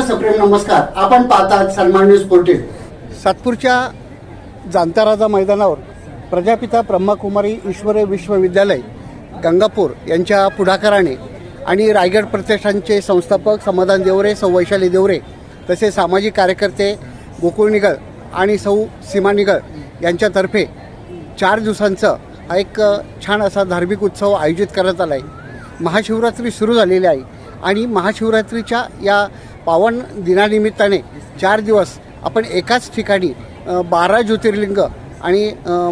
सप्रेम नमस्कार. आपण पाहतात सन्मान न्यूज फोर्टीन सातपूरच्या जांताराजा मैदानावर प्रजापिता ब्रह्मकुमारी ईश्वरी विश्वविद्यालय गंगापूर यांच्या पुढाकाराने आणि रायगड प्रतिष्ठानचे संस्थापक समाधान देवरे सौ वैशाली देवरे तसेच सामाजिक कार्यकर्ते गोकुळ निगळ आणि सौ सीमा निगळ यांच्यातर्फे चार दिवसांचं हा एक छान असा धार्मिक उत्सव आयोजित करण्यात आला आहे महाशिवरात्री सुरू झालेली आहे आणि महाशिवरात्रीच्या या पावन दिनानिमित्ताने चार दिवस आपण एकाच ठिकाणी बारा ज्योतिर्लिंग आणि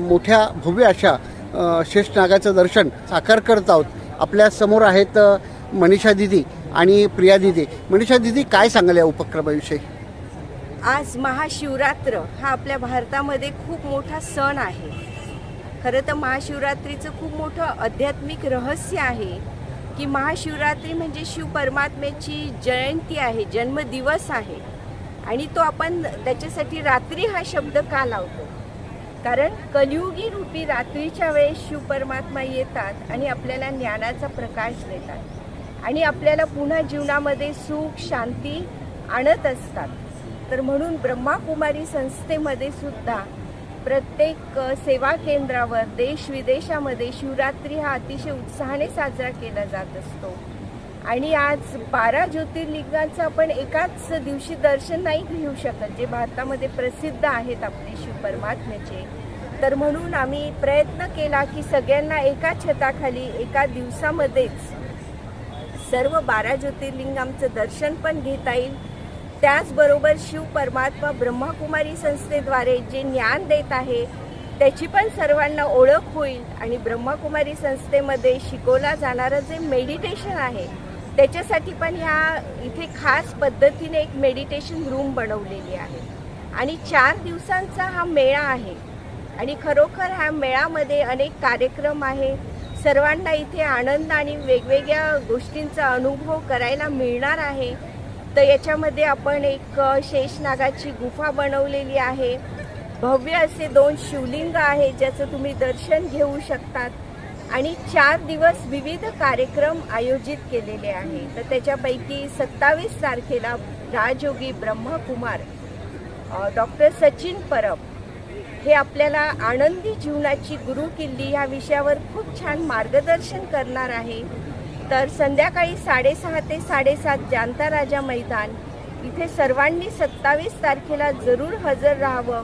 मोठ्या भव्य अशा अ, शेषनागाचं दर्शन साकार करत आहोत. आपल्यासमोर आहेत मनीषा दिदी आणि प्रिया दिदी. मनीषा दिदी काय सांगाल या उपक्रमाविषयी? आज महाशिवरात्र हा आपल्या भारतामध्ये खूप मोठा सण आहे. खरं तर महाशिवरात्रीचं खूप मोठं आध्यात्मिक रहस्य आहे. की महाशिवरात्री म्हणजे शिव परमात्म्याची जयंती आहे जन्मदिवस आहे. आणि तो आपण त्याच्यासाठी रात्री हा शब्द का लावतो? कारण कलियुगी रूपी रात्रीच्या वेळेस शिव परमात्मा येतात आणि आपल्याला ज्ञानाचा प्रकाश देतात. आणि आपल्याला पुन्हा जीवनामध्ये सुख शांती आणत असतात. तर म्हणून ब्रह्माकुमारी संस्थेमध्ये सुद्धा प्रत्येक सेवा केंद्रावर देश विदेशामध्ये शिवरात्री हा अतिशय उत्साहाने साजरा केला जात असतो. आणि आज बारा ज्योतिर्लिंगांचं आपण एकाच दिवशी दर्शन नाही घेऊ शकत जे भारतामध्ये प्रसिद्ध आहेत आपले शिव परमात्म्याचे. तर म्हणून आम्ही प्रयत्न केला की सगळ्यांना एका छताखाली एका दिवसामध्येच सर्व बारा ज्योतिर्लिंगांचं दर्शन पण घेता येईल. त्याचबरोबर शिव परमात्मा ब्रह्माकुमारी संस्थेद्वारे जे ज्ञान देत आहे त्याची पण सर्वांना ओळख होईल आणि ब्रह्माकुमारी संस्थेमध्ये शिकवला जाणारं जे मेडिटेशन आहे त्याच्यासाठी पण ह्या इथे खास पद्धतीने एक मेडिटेशन रूम बनवलेली आहे. आणि चार दिवसांचा हा मेळा आहे आणि खरोखर ह्या मेळामध्ये अनेक कार्यक्रम आहे. सर्वांना इथे आनंद आणि वेगवेगळ्या गोष्टींचा अनुभव करायला मिळणार आहे. तर याच्यामध्ये आपण एक शेषनागाची गुफा बनवलेली आहे. भव्य असे दोन शिवलिंग आहे ज्याचं तुम्ही दर्शन घेऊ शकतात. आणि चार दिवस विविध कार्यक्रम आयोजित केलेले आहे. तर त्याच्यापैकी सत्तावीस तारखेला राजयोगी ब्रह्मकुमार डॉक्टर सचिन परब हे आपल्याला आनंदी जीवनाची गुरुकिल्ली ह्या विषयावर खूप छान मार्गदर्शन करणार आहे. तर संध्याकाळी साडेसहा ते साडेसात जांता राजा मैदान. इथे सर्वांनी सत्तावीस तारखेला जरूर हजर राहावं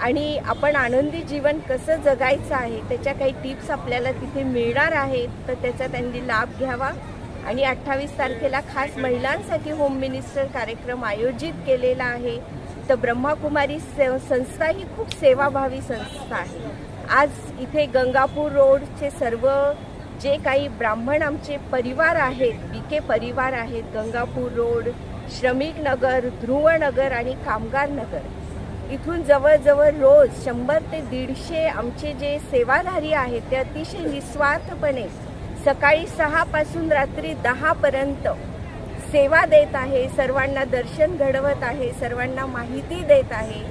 आणि आपण आनंदी जीवन कसं जगायचं आहे त्याच्या काही टिप्स आपल्याला तिथे मिळणार आहेत तर त्याचा त्यांनी लाभ घ्यावा. आणि अठ्ठावीस तारखेला खास महिलांसाठी होम मिनिस्टर कार्यक्रम आयोजित केलेला आहे. तर ब्रह्माकुमारी से- संस्था ही खूप सेवाभावी संस्था आहे. आज इथे गंगापूर रोडचे सर्व जे काही ब्राह्मण आमचे परिवार आहेत विके परिवार आहेत गंगापूर रोड श्रमिक नगर ध्रुवनगर आणि कामगार नगर. इथून जवळजवळ रोज शंभर ते दीडशे आमचे जे सेवाधारी आहेत ते अतिशय निस्वार्थपणे सकाळी सहापासून रात्री दहापर्यंत सेवा देत आहे सर्वांना दर्शन घडवत आहे सर्वांना माहिती देत आहे.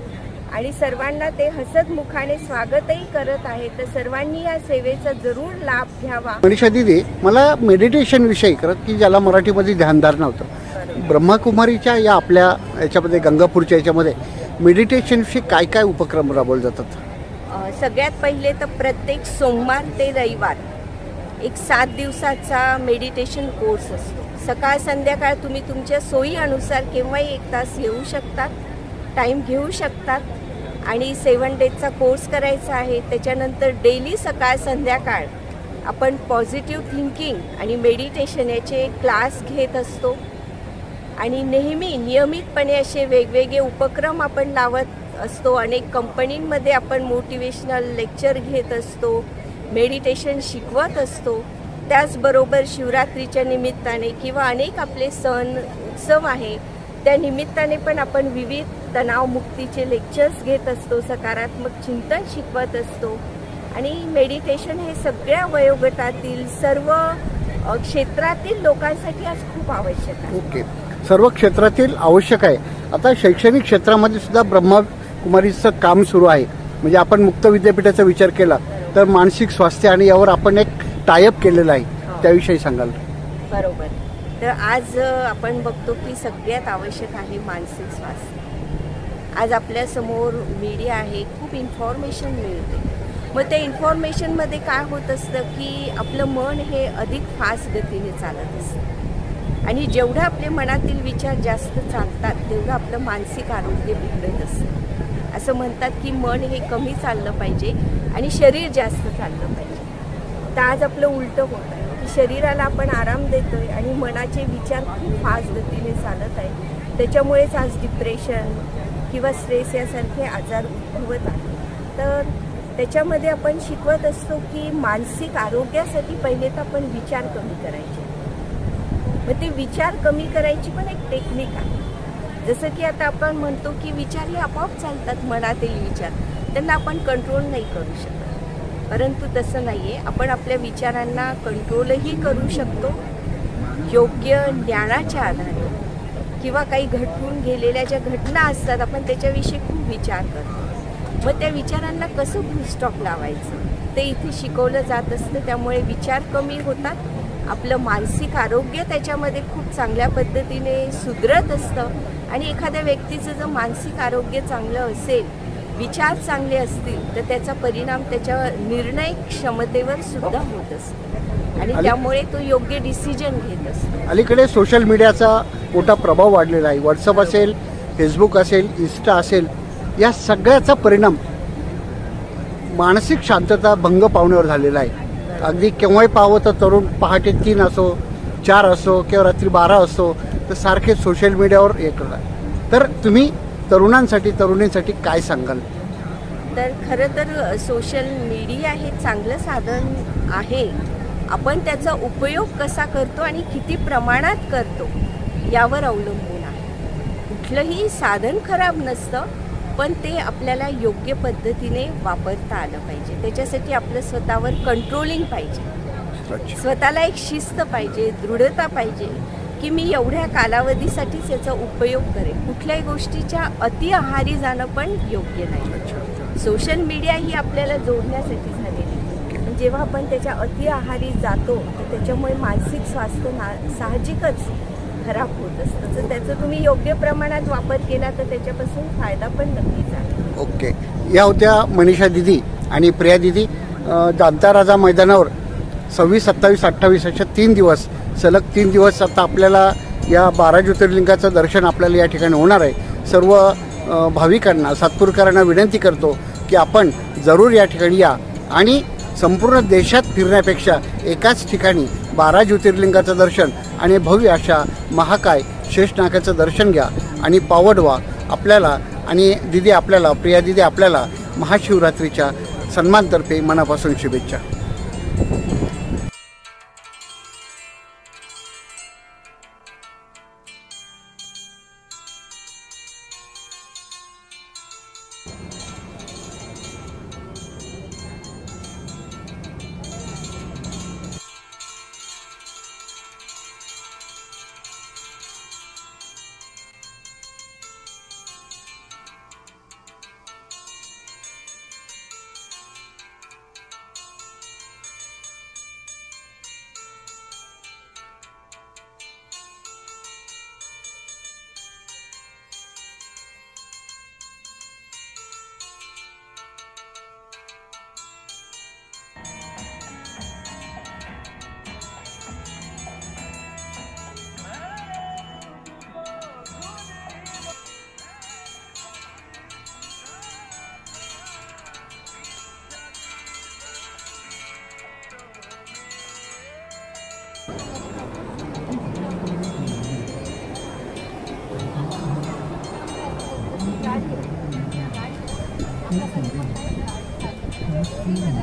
आणि सर्वांना ते हसत मुखाने स्वागतही करत आहे. तर सर्वांनी या सेवेचा जरूर लाभ घ्यावा. मनीषा दिदी मला मेडिटेशन विषयी करत की ज्याला मराठीमध्ये ध्यानधार नव्हतं. ब्रह्माकुमारीच्या या आपल्या याच्यामध्ये गंगापूरच्या याच्यामध्ये मेडिटेशनविषयी काय काय उपक्रम राबवले जातात? सगळ्यात पहिले तर प्रत्येक सोमवार ते रविवार एक सात दिवसाचा मेडिटेशन कोर्स असतो. सकाळ संध्याकाळ तुम्ही तुमच्या सोयीनुसार केव्हाही एक तास येऊ शकतात टाईम घेऊ शकतात. आणि सेवन डेजचा कोर्स करायचा आहे. त्याच्यानंतर डेली सकाळ संध्याकाळ आपण पॉझिटिव्ह थिंकिंग आणि मेडिटेशन याचे क्लास घेत असतो. आणि नेहमी नियमितपणे असे वेगवेगळे उपक्रम आपण लावत असतो. अनेक कंपनींमध्ये आपण मोटिवेशनल लेक्चर घेत असतो मेडिटेशन शिकवत असतो. त्याचबरोबर शिवरात्रीच्या निमित्ताने किंवा अनेक आपले सण उत्सव आहे. त्या निमित्ताने पण आपण विविध तणावमुक्तीचे लेक्चर्स घेत असतो सकारात्मक चिंतन शिकवत असतो. आणि मेडिटेशन हे सगळ्या वयोगटातील सर्व क्षेत्रातील लोकांसाठी आज खूप आवश्यक आहे. ओके. सर्व क्षेत्रातील आवश्यक आहे. आता शैक्षणिक क्षेत्रामध्ये सुद्धा ब्रह्मकुमारीचं काम सुरू आहे. म्हणजे आपण मुक्त विद्यापीठाचा विचार केला तर मानसिक स्वास्थ्य आणि यावर आपण एक टायअप केलेलं आहे. त्याविषयी सांगाल. बरोबर. तर आज आपण बघतो की सगळ्यात आवश्यक आहे मानसिक स्वास्थ्य. आज आपल्यासमोर मीडिया आहे खूप इन्फॉर्मेशन मिळते. मग त्या इन्फॉर्मेशनमध्ये काय होत असतं की आपलं मन हे अधिक फास्ट गतीने चालत असतं. आणि जेवढं आपले मनातील विचार जास्त चालतात तेवढं आपलं मानसिक आरोग्य बिघडत असतं. असं म्हणतात की मन हे कमी चाललं पाहिजे आणि शरीर जास्त चाललं पाहिजे. तर आज आपलं उलटं होत आहे. शरीराला आपण आराम देतोय आणि मनाचे विचार खूप फास्ट गतीने चालत आहे त्याच्यामुळेच आज डिप्रेशन किंवा स्ट्रेस यासारखे आजार उद्भवत आहेत. तर त्याच्यामध्ये आपण शिकवत असतो की मानसिक आरोग्यासाठी पहिले तर आपण विचार कमी करायचे. मग ते विचार कमी करायची पण एक टेक्निक आहे. जसं की आता आपण म्हणतो की विचार हे आपोआप चालतात मनातील विचार. त्यांना आपण कंट्रोल नाही करू शकत. परंतु तसं नाही आहे आपण आपल्या विचारांना कंट्रोलही करू शकतो. योग्य ज्ञानाच्या आधारे. किंवा काही घटून गेलेल्या ज्या घटना असतात आपण त्याच्याविषयी खूप विचार करतो. मग त्या विचारांना कसं फुलस्टॉप लावायचं? ते इथे शिकवलं जात असतं त्यामुळे विचार कमी होतात. आपलं मानसिक आरोग्य त्याच्यामध्ये खूप चांगल्या पद्धतीने सुधरत असतं. आणि एखाद्या व्यक्तीचं जर मानसिक आरोग्य चांगलं असेल विचार चांगले असतील तर त्याचा परिणाम त्याच्या निर्णय क्षमतेवर सुद्धा होत असतो. आणि त्यामुळे तो योग्य डिसिजन घेत असतो. अलीकडे सोशल मीडियाचा मोठा प्रभाव वाढलेला आहे. व्हॉट्सअप असेल फेसबुक असेल इन्स्टा असेल या सगळ्याचा परिणाम मानसिक शांतता भंग पावण्यावर झालेला आहे. अगदी केव्हाही पाहावं तर तरुण पहाटे तीन असो चार असो किंवा रात्री बारा असो तर सारखे सोशल मीडियावर हे करतात. तर तुम्ही तरुणांसाठी तरुणींसाठी काय सांगाल? तर खरं तर सोशल मीडिया हे चांगलं साधन आहे. आपण त्याचा उपयोग कसा करतो आणि किती प्रमाणात करतो यावर अवलंबून आहे. कुठलंही साधन खराब नसतं पण ते आपल्याला योग्य पद्धतीने वापरता आलं पाहिजे. त्याच्यासाठी आपलं स्वतःवर कंट्रोलिंग पाहिजे. स्वतःला एक शिस्त पाहिजे दृढता पाहिजे. की मी एवढ्या कालावधीसाठीच याचा उपयोग करेन. कुठल्याही गोष्टीच्या अति आहारी जाणं पण योग्य नाही. सोशल मीडिया ही आपल्याला जोडण्यासाठी झालेली जेव्हा आपण त्याच्या अति आहारी जातो तर त्याच्यामुळे मानसिक स्वास्थ्य ना साहजिकच खराब होत असतं. तर त्याचा तुम्ही योग्य प्रमाणात वापर केला तर त्याच्यापासून फायदा पण नक्कीच आहे. ओके. या होत्या मनीषा दिदी आणि प्रिया दिदी. जाणता राजा मैदानावर सव्वीस सत्तावीस अठ्ठावीस अशा तीन दिवस सलग तीन दिवस आता आपल्याला या बारा ज्योतिर्लिंगाचं दर्शन आपल्याला या ठिकाणी होणार आहे. सर्व भाविकांना सातपूरकरांना विनंती करतो की आपण जरूर या ठिकाणी या आणि संपूर्ण देशात फिरण्यापेक्षा एकाच ठिकाणी बारा ज्योतिर्लिंगाचं दर्शन आणि भव्य अशा महाकाय शेषनागाचं दर्शन घ्या आणि पावड व्हा आपल्याला आणि दिदी आपल्याला प्रिया दिदी आपल्याला महाशिवरात्रीच्या सन्मानतर्फे मनापासून शुभेच्छा. feeling.